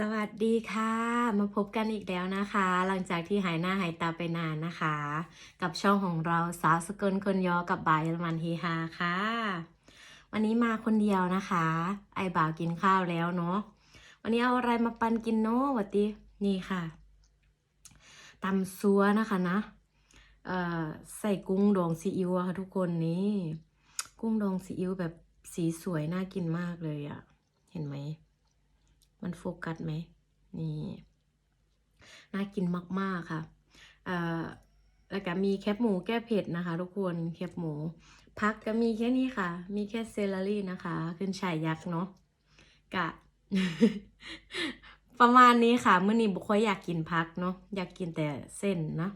สวัสดีค่ะ มาพบกันอีกแล้วนะคะ หลังจากที่หายหน้าหายตาไปนานนะคะ กับช่องของเราสาวสกลคนยอกับบายเยอรมันเฮฮาค่ะ วันนี้มาคนเดียวนะคะ ไอบ่าวกินข้าวแล้วเนาะวันนี้เอาอะไรมาปันกินเนาะวัดดีนี่ค่ะตำซัวนะคะนะเอ่อใส่กุ้งดองซีอิ๊วค่ะทุกคนนี่ กุ้งดองซีอิ๊วแบบสีสวยน่ากินมากเลยอะเห็นไหม มันโฟกัสไหมนี่น่ากินมาก ๆ ค่ะแล้วก็มีแคบหมูแก้เผ็ดนะคะ ทุกคนแคบหมูพักก็มีแค่นี้ค่ะ มีแค่เซลลี่นะคะ ขึ้นฉายยักษ์เนาะกะ ประมาณนี้ค่ะเมื่อนี้บุคอยอยากกินพักเนาะอยากกินแต่เส้นนะ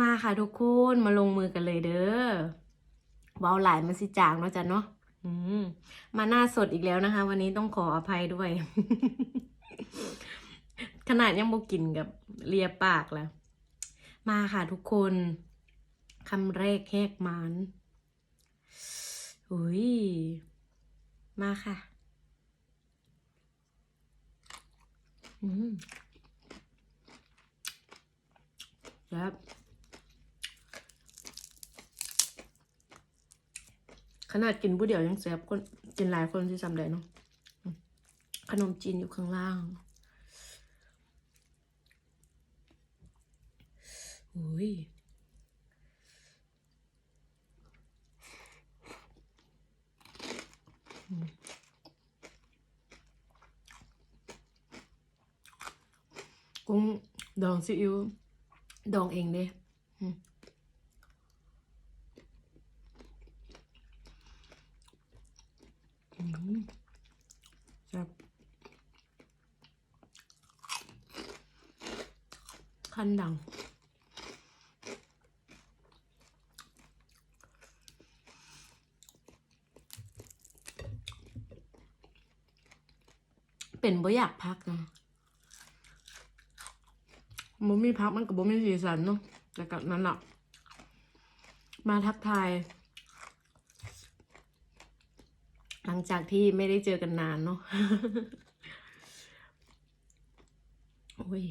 มาค่ะทุกคนมาลงมือกันเลยเด้อเบาหลายมันสิจางเนาะจ้ะเนาะ มมาหน้าสดอีกแล้วนะคะ วันนี้ต้องขออภัยด้วย ขนาดยังบ่กินกับเลียปากแล้วมาค่ะทุกคนคำแรกแหกมันอุ้ยมาค่ะ อืมครับ ขนาดกินผู้เดียวยังแซ่บคนกินหลายคนที่จำได้เนาะขนมจีนอยู่ข้างล่างอุ้ยกุ้งดองซีอิ๊วดองเองเด้อืมอืม ซ่บคันดัง เป็นบ่อยากพักนะบ่มีพักมันกับบ่มีสีสันเนาะแต่กับนั้นอะมาทักทาย หลังจากที่ไม่ได้เจอกันนานเนาะโอ้ย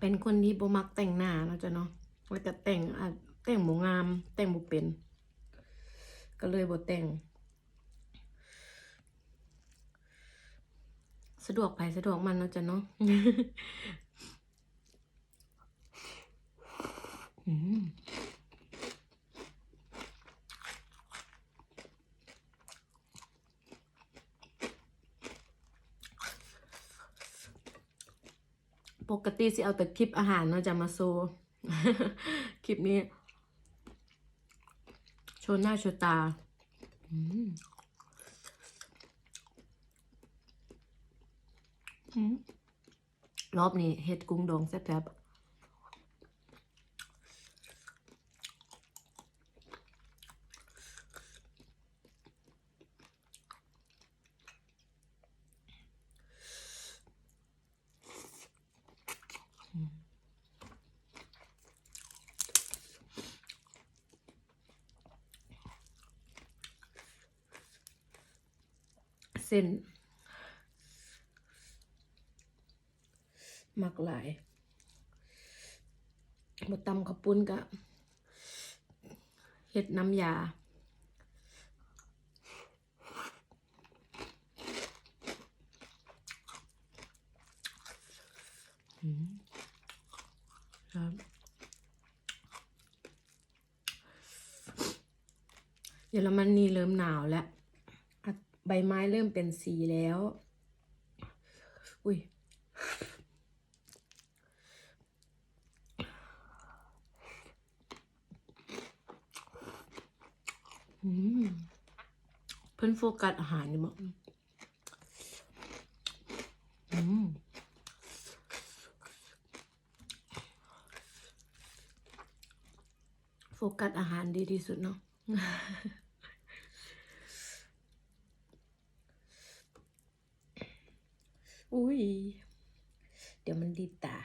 เป็นคนที่บ่มักแต่งหน้าเนาะจ้ะเนาะแล้วก็แต่งอะแต่งบ่งาม แต่งบ่เป็น ก็เลยบ่แต่ง สะดวกไปสะดวกมันเนาะจ้ะเนาะ อืม ปกติสิเอาแต่คลิปอาหารเนาะจะมาโซคลิปนี้ โชว์หน้าโชว์ตา อืมรอบนี้เห็ดกุ้งดองแซ่บๆ ส้น มักหลายบดตำข้าวปุ้นกะเห็ดน้ำยาครับเยอรมนีเริ่มหนาวแล้ว ใบไม้เริ่มเป็นสีแล้ว อุ้ย เพิ่นโฟกัสอาหารนี่บอกอืมโฟกัสอาหารดีที่สุดเนาะ อุ้ย เดี๋ยวมันดีตา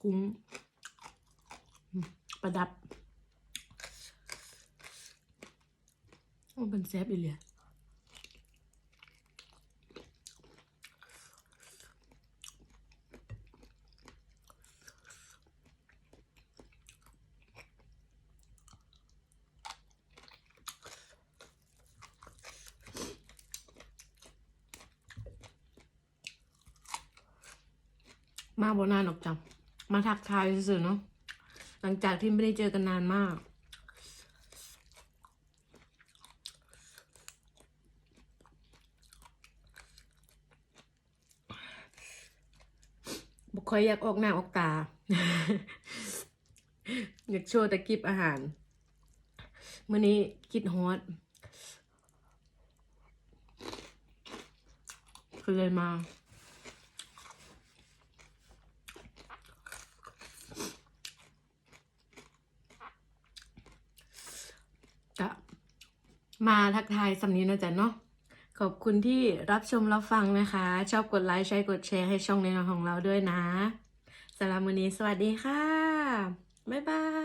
คุ้มประดับ มันเป็นแซ่บอีเลย มาบนานหรอกจังมาทักทายสื่อเนาะหลังจากที่ไม่ได้เจอกันนานมาก บุคอยอยากออกหน้าออกตา อยากโชว์ต่กิบอาหารมื่อนี้คิดฮอตก็เลยมา จะ มาทักทายสำนี้นะจ๊ะเนาะขอบคุณที่รับชมรับฟังนะคะ ชอบกดไลค์ใช้กดแชร์ให้ช่องในของเราด้วยนะสำหรับวันนี้สวัสดีค่ะ บ๊ายบาย